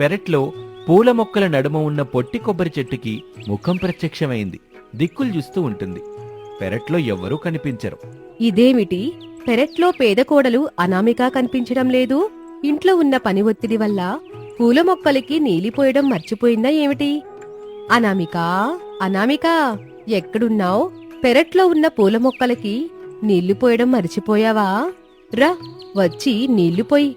పెరట్లో పూల మొక్కల నడుమ ఉన్న పొట్టి కొబ్బరి చెట్టుకి ముఖం ప్రత్యక్షమైంది. దిక్కులు చూస్తూ ఉంటుంది. పెరట్లో ఎవ్వరూ కనిపించరు. ఇదేమిటి? పెరట్లో పేద కోడలు అనామిక కనిపించడం లేదు? ఇంట్లో ఉన్న పని ఒత్తిడి వల్ల పూల మొక్కలకి నీలిపోయడం మర్చిపోయిందా ఏమిటి? అనామిక అనామిక ఎక్కడున్నావ్? పెరట్లో ఉన్న పూల మొక్కలకి నీళ్ళు పోయడం మర్చిపోయావా? రా వచ్చి నీళ్ళు పోయి.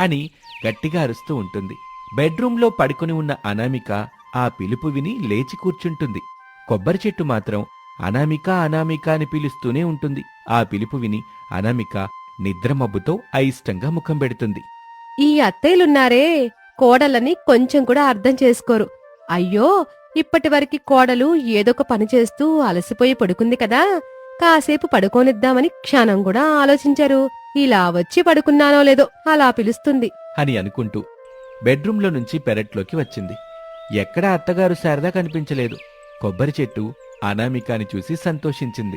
అని గట్టిగా అరుస్తూ ఉంటుంది. బెడ్రూంలో పడుకుని ఉన్న అనామిక ఆ పిలుపు విని లేచి కూర్చుంటుంది. కొబ్బరి చెట్టు మాత్రం అనామిక అనామిక అని పిలుస్తూనే ఉంటుంది. ఆ పిలుపు విని అనామిక నిద్రమబ్బుతో అయిష్టంగా ముఖం పెడుతుంది. ఈ అత్తయ్యలున్నారే కోడలని కొంచెం కూడా అర్థం చేసుకోరు. అయ్యో ఇప్పటి వరకు కోడలు ఏదొక పని చేస్తూ అలసిపోయి పడుకుంది కదా కాసేపు పడుకోనిద్దామని క్షణం కూడా ఆలోచించారు. ఇలా వచ్చి పడుకున్నానో లేదో అలా పిలుస్తుంది. అని అనుకుంటూ బెడ్రూంలో నుంచి పెరట్లోకి వచ్చింది. ఎక్కడా అత్తగారు శారదా కనిపించలేదు. కొబ్బరి చెట్టు అనామికాని చూసి సంతోషించింది.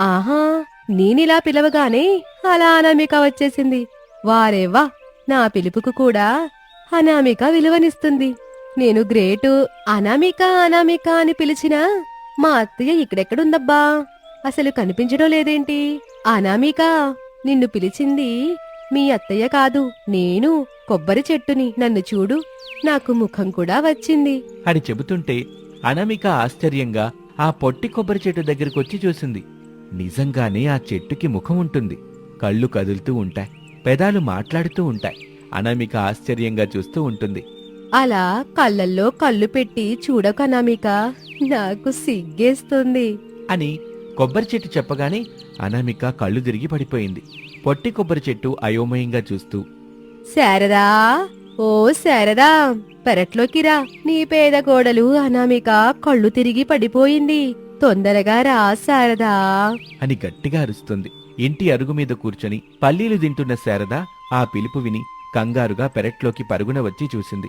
ఆహా నేనిలా పిలవగానే అలా అనామిక వచ్చేసింది. వారేవా నా పిలుపుకు కూడా అనామిక విలువనిస్తుంది. నేను గ్రేటు అనామిక అనామిక అని పిలిచినా మా అత్తయ్య ఇక్కడెక్కడుందబ్బా? అసలు కనిపించడం లేదేంటి? అనామిక నిన్ను పిలిచింది మీ అత్తయ్య కాదు నేను. కొబ్బరి చెట్టుని నన్ను చూడు నాకు ముఖం కూడా వచ్చింది. అని చెబుతుంటే అనామిక ఆశ్చర్యంగా ఆ పొట్టి కొబ్బరి చెట్టు దగ్గరకొచ్చి చూసింది. నిజంగానే ఆ చెట్టుకి ముఖం ఉంటుంది. కళ్ళు కదులుతూ ఉంటాయి. పెదాలు మాట్లాడుతూ ఉంటాయి. అనామిక ఆశ్చర్యంగా చూస్తూ ఉంటుంది. అలా కళ్ళల్లో కళ్ళు పెట్టి చూడకనామిక నాకు సిగ్గేస్తుంది. అని కొబ్బరి చెట్టు చెప్పగానే అనామిక కళ్ళు తిరిగి పడిపోయింది. పొట్టి కొబ్బరి చెట్టు అయోమయంగా చూస్తూ శారదా ఓ శారదా పెరట్లోకి రా. నీ పేద కోడలు అనామిక కళ్ళు తిరిగి పడిపోయింది. తొందరగా రా శారదా. అని గట్టిగా అరుస్తుంది. ఇంటి అరుగు మీద కూర్చొని పల్లీలు తింటున్న శారద ఆ పిలుపు విని కంగారుగా పెరట్లోకి పరుగున వచ్చి చూసింది.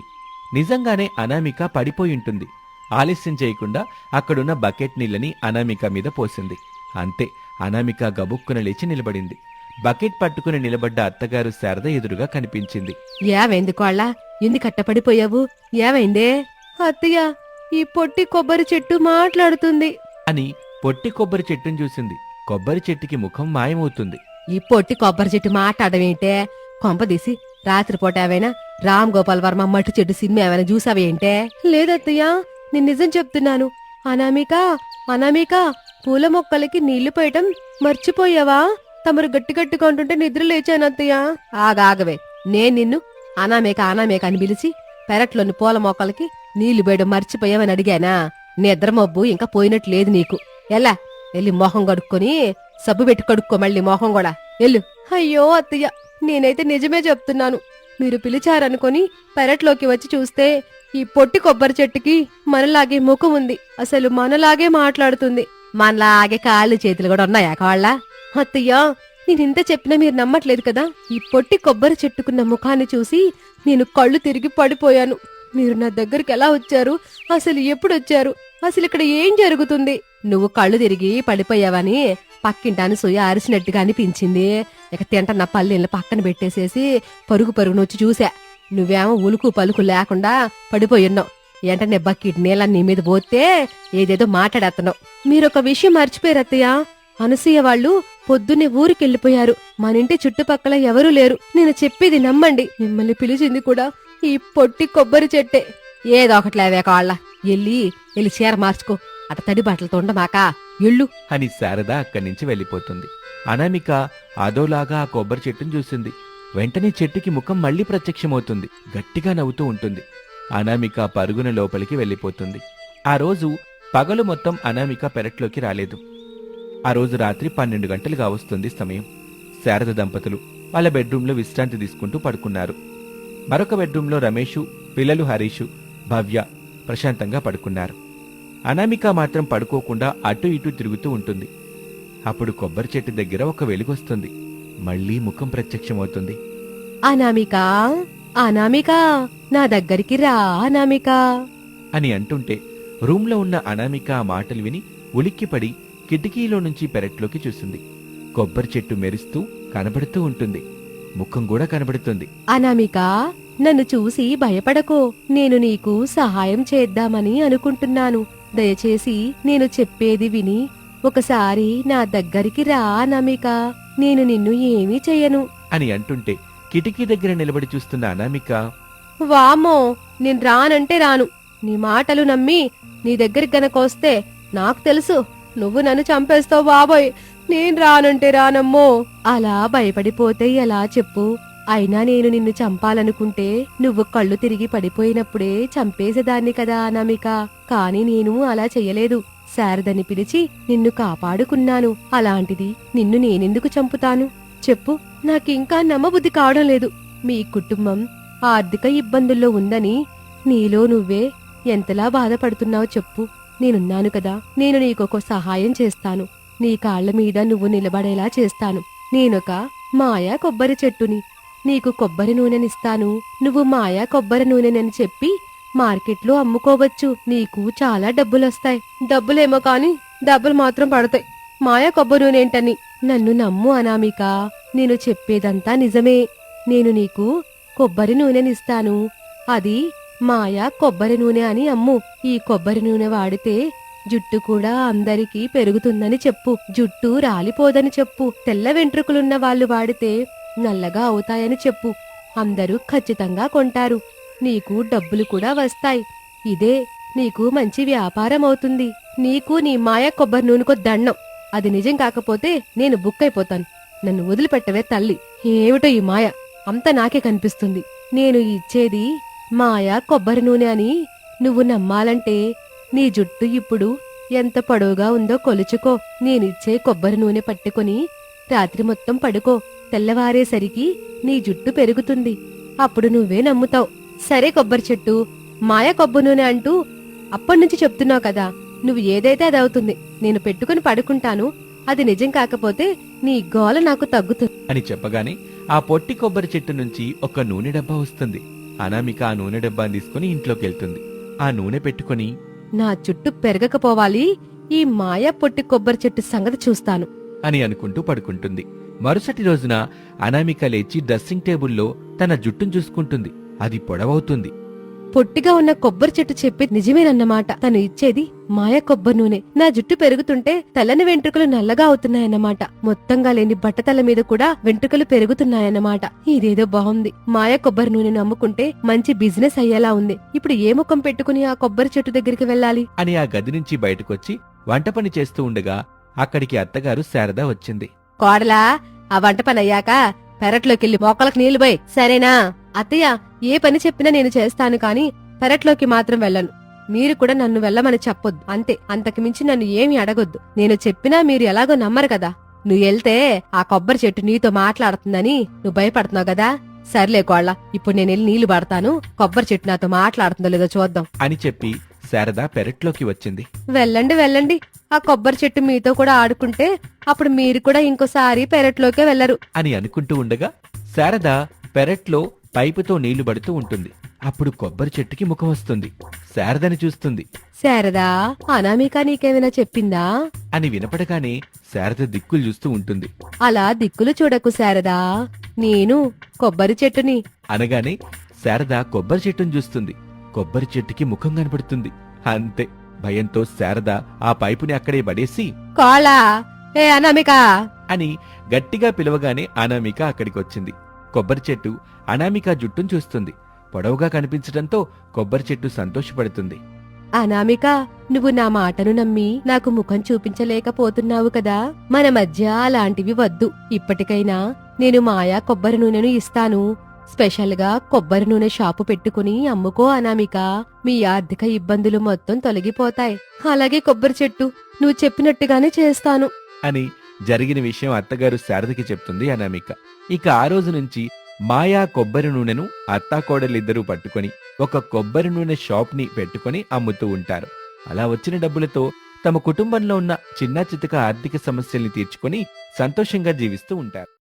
నిజంగానే అనామిక పడిపోయుంటుంది. ఆలస్యం చేయకుండా అక్కడున్న బకెట్ నీళ్ళని అనామిక మీద పోసింది. అంతే అనామిక గబుక్కున లేచి నిలబడింది. బకెట్ పట్టుకుని నిలబడ్డ అత్తగారు శారద ఎదురుగా కనిపించింది. ఏమైంది కోళ్ళ ఎందుకు కట్టపడిపోయావు? ఏమైందే అత్తయ్య ఈ పొట్టి కొబ్బరి చెట్టు మాట్లాడుతుంది. అని పొట్టి కొబ్బరి చెట్టును చూసింది. కొబ్బరి చెట్టుకి ముఖం మాయమవుతుంది. ఈ పొట్టి కొబ్బరి చెట్టు మాట్లాడమేంటే కొంపదీసి రాత్రిపూట ఏవైనా రామ్ గోపాల్ వర్మ మట్టు చెట్టు సినిమా ఏమైనా చూసావేంటే? లేదత్తయ్యా నేను నిజం చెప్తున్నాను. అనామిక అనామిక పూల మొక్కలకి నీళ్ళు పోయటం మర్చిపోయావా? తమరు గట్టి గట్టిగా ఉంటుంటే నిద్ర లేచాను అత్తయ్య. ఆగాగవే నేను నిన్ను అనామేక అనామేక అని పిలిచి పెరట్లోని పూల మొక్కలకి నీళ్ళు పోయడం మర్చిపోయావని అడిగానా? నిద్ర మబ్బు ఇంకా పోయినట్టు లేదు నీకు. ఎలా వెళ్ళి మొహం కడుక్కొని సబ్బు పెట్టి కడుక్కో మళ్ళీ మొహం కూడా. ఎల్లు. అయ్యో అత్తయ్య నేనైతే నిజమే చెప్తున్నాను. మీరు పిలిచారనుకొని పెరట్లోకి వచ్చి చూస్తే ఈ పొట్టి కొబ్బరి చెట్టుకి మనలాగే ముఖం ఉంది. అసలు మనలాగే మాట్లాడుతుంది. మనలాగే కాళ్ళు చేతులు కూడా ఉన్నాయా కాళ్ళ? అత్తయ్యా నేను ఇంత చెప్పినా మీరు నమ్మట్లేదు కదా? ఈ పొట్టి కొబ్బరి చెట్టుకున్న ముఖాన్ని చూసి నేను కళ్ళు తిరిగి పడిపోయాను. మీరు నా దగ్గరికి ఎలా వచ్చారు? అసలు ఎప్పుడు వచ్చారు అసలు ఇక్కడ ఏం జరుగుతుంది? నువ్వు కళ్ళు తిరిగి పడిపోయావని పక్కింటాను సొయ్య అరిసినట్టుగా అనిపించింది. ఇక తింట నా పల్లెల్ని పక్కన పెట్టేసేసి పరుగు పరుగును వచ్చి చూసా. నువ్వేమో ఉలుకు పలుకు లేకుండా పడిపోయున్నావు వెంటనే బకెట్ నీళ్ళ నీ మీద పోతే ఏదేదో మాట్లాడేస్తున్నావు మీరొక విషయం మర్చిపోయారు అత్తయ్య. అనసూయ వాళ్ళు పొద్దున్నే ఊరికెళ్ళిపోయారు. మన ఇంటి చుట్టుపక్కల ఎవరూ లేరు. నేను చెప్పేది నమ్మండి. మిమ్మల్ని పిలిచింది కూడా ఈ పొట్టి కొబ్బరి చెట్టే. ఏదొకట్లేవే కాళ్ళ. ఎల్లి ఎల్లి చీర మార్చుకో. అట తడి బట్టలతో ఉండమాక ఎళ్ళు. అని శారద అక్కడి నుంచి వెళ్ళిపోతుంది. అనామిక అదోలాగా ఆ కొబ్బరి చెట్టును చూసింది. వెంటనే చెట్టుకి ముఖం మళ్ళీ ప్రత్యక్షమవుతుంది. గట్టిగా నవ్వుతూ ఉంటుంది. అనామిక పరుగున లోపలికి వెళ్ళిపోతుంది. ఆ రోజు పగలు మొత్తం అనామిక పెరట్లోకి రాలేదు. ఆ రోజు రాత్రి పన్నెండు గంటలుగా వస్తుంది సమయం. శారద దంపతులు వాళ్ళ బెడ్రూంలో విశ్రాంతి తీసుకుంటూ పడుకున్నారు. మరొక బెడ్రూంలో రమేషు పిల్లలు హరీషు భవ్య ప్రశాంతంగా పడుకున్నారు. అనామిక మాత్రం పడుకోకుండా అటు ఇటు తిరుగుతూ ఉంటుంది. అప్పుడు కొబ్బరి చెట్టు దగ్గర ఒక వెలుగొస్తుంది మళ్ళీ ముఖం ప్రత్యక్షమవుతుంది. అనామిక అనామిక నా దగ్గరికి రా అనామిక. అని అంటుంటే రూంలో ఉన్న అనామిక ఆ మాటలు విని ఉలిక్కిపడి కిటికీలో నుంచి పెరట్లోకి చూసింది కొబ్బరి చెట్టు మెరుస్తూ కనబడుతూ ఉంటుంది. ముఖం కూడా కనబడుతుంది. అనామిక నన్ను చూసి భయపడకో. నేను నీకు సహాయం చేద్దామని అనుకుంటున్నాను. దయచేసి నేను చెప్పేది విని ఒకసారి నా దగ్గరికి రా నమిక నేను నిన్ను ఏమీ చెయ్యను అని అంటుంటే కిటికీ దగ్గర నిలబడి చూస్తున్న అనామిక వామ్మో నేను రానంటే రాను. నీ మాటలు నమ్మి నీ దగ్గరికి గనక వస్తే నాకు తెలుసు. నువ్వు నన్ను చంపేస్తావు బాబోయ్. నేను రానంటే రానమ్మో. అలా భయపడిపోతే ఎలా చెప్పు? అయినా నేను నిన్ను చంపాలనుకుంటే నువ్వు కళ్ళు తిరిగి పడిపోయినప్పుడే చంపేసేదాన్ని కదా అనామిక. కాని నేను అలా చెయ్యలేదు. శారదని పిలిచి నిన్ను కాపాడుకున్నాను. అలాంటిది నిన్ను నేనెందుకు చంపుతాను? చెప్పు. నాకింకా నమ్మబుద్ధి కావడం లేదు. మీ కుటుంబం ఆర్థిక ఇబ్బందుల్లో ఉందని నీలో నువ్వే ఎంతలా బాధపడుతున్నావో చెప్పు. నేనున్నాను కదా నేను నీకొక సహాయం చేస్తాను. నీ కాళ్ళ మీద నువ్వు నిలబడేలా చేస్తాను. నేనొక మాయా కొబ్బరి చెట్టుని. నీకు కొబ్బరి నూనెనిస్తాను. నువ్వు మాయా కొబ్బరి నూనెనని చెప్పి మార్కెట్లో అమ్ముకోవచ్చు. నీకు చాలా డబ్బులొస్తాయి. డబ్బులేమో కాని డబ్బులు మాత్రం పడతాయి. మాయా కొబ్బరి నూనెంటని. నన్ను నమ్ము అనామిక. నేను చెప్పేదంతా నిజమే. నేను నీకు కొబ్బరి నూనెనిస్తాను. అది మాయా కొబ్బరి నూనె అని అమ్ము. ఈ కొబ్బరి నూనె వాడితే జుట్టు కూడా అందరికీ పెరుగుతుందని చెప్పు. జుట్టు రాలిపోదని చెప్పు. తెల్ల వెంట్రుకలున్న వాళ్ళు వాడితే నల్లగా అవుతాయని చెప్పు. అందరూ ఖచ్చితంగా కొంటారు. నీకు డబ్బులు కూడా వస్తాయి. ఇదే నీకు మంచి వ్యాపారం అవుతుంది. నీకు నీ మాయ కొబ్బరి నూనెకో దండం. అది నిజం కాకపోతే నేను బుక్ అయిపోతాను. నన్ను వదిలిపెట్టవే తల్లి. ఏమిటో ఈ మాయ? అంతా నాకే కనిపిస్తుంది. నేను ఇచ్చేది మాయా కొబ్బరి నూనె అని నువ్వు నమ్మాలంటే నీ జుట్టు ఇప్పుడు ఎంత పొడవుగా ఉందో కొలుచుకో. నేనిచ్చే కొబ్బరి నూనె పట్టుకొని రాత్రి మొత్తం పడుకో. తెల్లవారేసరికి నీ జుట్టు పెరుగుతుంది. అప్పుడు నువ్వే నమ్ముతావు. సరే కొబ్బరి చెట్టు మాయా కొబ్బరి నూనె అంటూ అప్పటినుంచి చెప్తున్నావు కదా. నువ్వు ఏదైతే అది అవుతుంది నేను పెట్టుకుని పడుకుంటాను. అది నిజం కాకపోతే నీ గోల నాకు తగ్గుతుంది. అని చెప్పగానే ఆ పొట్టి కొబ్బరి చెట్టు నుంచి ఒక నూనె డబ్బా వస్తుంది. అనామిక ఆ నూనె డబ్బాని తీసుకుని ఇంట్లోకి వెళ్తుంది. ఆ నూనె పెట్టుకుని నా చుట్టూ పెరగకపోవాలి ఈ మాయా పొట్టి కొబ్బరి చెట్టు సంగతి చూస్తాను. అని అనుకుంటూ పడుకుంటుంది. మరుసటి రోజున అనామిక లేచి డ్రెస్సింగ్ టేబుల్లో తన జుట్టును చూసుకుంటుంది. అది పొడవవుతుంది. పొట్టిగా ఉన్న కొబ్బరి చెట్టు చెప్పేది నిజమేనన్నమాట. తను ఇచ్చేది మాయ కొబ్బరి నూనె. నా జుట్టు పెరుగుతుంటే తెల్లని వెంట్రుకలు నల్లగా అవుతున్నాయన్నమాట. మొత్తంగా లేని బట్టతల మీద కూడా వెంట్రుకలు పెరుగుతున్నాయన్నమాట. ఇదేదో బాగుంది మాయ కొబ్బరి నూనెను అమ్ముకుంటే మంచి బిజినెస్ అయ్యేలా ఉంది. ఇప్పుడు ఏ ముఖం పెట్టుకుని ఆ కొబ్బరి చెట్టు దగ్గరికి వెళ్ళాలి? అని ఆ గది నుంచి బయటకొచ్చి వంట పని చేస్తూ ఉండగా అక్కడికి అత్తగారు శారద వచ్చింది. కోడలా ఆ వంట పని అయ్యాక పెరట్లోకెళ్ళి మొక్కలకు నీళ్ళు పోయి. సరేనా? అత్తయ్య ఏ పని చెప్పినా నేను చేస్తాను కాని పెరట్లోకి మాత్రం వెళ్ళను. మీరు కూడా నన్ను వెళ్ళమని చెప్పొద్దు. అంతే. అంతకు మించి నన్ను ఏమీ అడగొద్దు. నేను చెప్పినా మీరు ఎలాగో నమ్మరు కదా. నువ్వు వెళ్తే ఆ కొబ్బరి చెట్టు నీతో మాట్లాడుతుందని నువ్వు భయపడుతున్నావు కదా. సర్లే కోళ్ళ ఇప్పుడు నేను వెళ్ళి నీళ్ళు పడతాను. కొబ్బరి చెట్టు నాతో మాట్లాడుతుందో లేదో చూద్దాం. అని చెప్పి శారద పెరట్లోకి వచ్చింది. వెళ్ళండి వెళ్ళండి. ఆ కొబ్బరి చెట్టు మీతో కూడా ఆడుకుంటే అప్పుడు మీరు కూడా ఇంకోసారి పెరట్లోకే వెళ్ళరు. అని అనుకుంటూ ఉండగా శారద పెరట్లో పైపుతో నీళ్ళు పడుతూ ఉంటుంది. అప్పుడు కొబ్బరి చెట్టుకి ముఖం వస్తుంది. శారదని చూస్తుంది. శారదా అనామిక నీకేమైనా చెప్పిందా? అని వినపడగానే శారద దిక్కులు చూస్తూ ఉంటుంది. అలా దిక్కులు చూడకు శారదా. నేను కొబ్బరి చెట్టుని. అనగానే శారద కొబ్బరి చెట్టును చూస్తుంది. కొబ్బరి చెట్టుకి ముఖం కనపడుతుంది. అంతే. భయంతో శారద ఆ పైపుని అక్కడే పడేసి కాళా ఏ అనామిక! అని గట్టిగా పిలవగానే అనామిక అక్కడికి వచ్చింది కొబ్బరి చెట్టు అనామిక జుట్టును చూస్తుంది. పొడవుగా కనిపించడంతో కొబ్బరి చెట్టు సంతోషపడుతుంది. అనామిక నువ్వు నా మాటను నమ్మి నాకు ముఖం చూపించలేకపోతున్నావు కదా? మన మధ్య అలాంటివి వద్దు. ఇప్పటికైనా నేను మాయా కొబ్బరి నూనెను ఇస్తాను. స్పెషల్గా కొబ్బరి నూనె షాపు పెట్టుకుని అమ్ముకో అనామిక. మీ ఆర్థిక ఇబ్బందులు మొత్తం తొలగిపోతాయి. అలాగే కొబ్బరి చెట్టు నువ్వు చెప్పినట్టుగానే చేస్తాను. అని జరిగిన విషయం అత్తగారు శారదకి చెప్తుంది అనామిక. ఇక ఆ రోజు నుంచి మాయా కొబ్బరి నూనెను అత్తాకోడలిద్దరూ పట్టుకొని ఒక కొబ్బరి నూనె షాప్ని పెట్టుకొని అమ్ముతూ ఉంటారు. అలా వచ్చిన డబ్బులతో తమ కుటుంబంలో ఉన్న చిన్న చితక ఆర్థిక సమస్యల్ని తీర్చుకొని సంతోషంగా జీవిస్తూ ఉంటారు.